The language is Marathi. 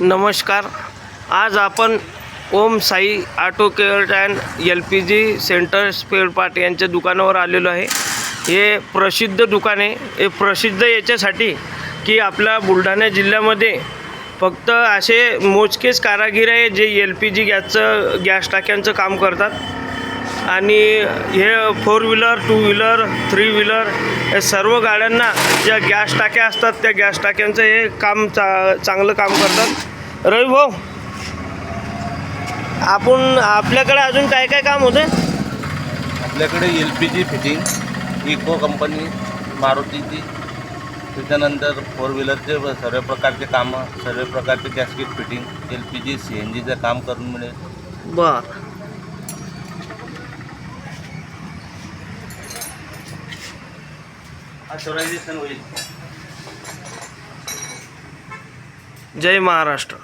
नमस्कार. आज आपण Om Sai auto care and L P G centre spare part यांच्या दुकानावर आलेलो आहे. हे प्रसिद्ध दुकान आहे. हे प्रसिद्ध याच्यासाठी की आपल्या बुलढाणा जिल्ह्यामध्ये फक्त असे मोजकेच कारागीर आहे जे एल पी जी गॅसचं गॅस टाक्यांचं काम करतात. आणि हे four wheeler two wheeler three wheeler हे सर्व गाड्यांना ज्या गॅस टाक्या असतात त्या गॅस टाक्यांचं हे काम चा चांगलं काम करतात. रवी भाऊ आपण आपल्याकडे अजून काय काय काम होते आपल्याकडे L P G fitting eco company मारुतीची. त्याच्यानंतर फोर व्हीलरचे सर्व प्रकारचे कामं सर्व प्रकारचे gas kit fitting L P G C N जीचं काम करून मिळेल. बर. होईल. जय महाराष्ट्र.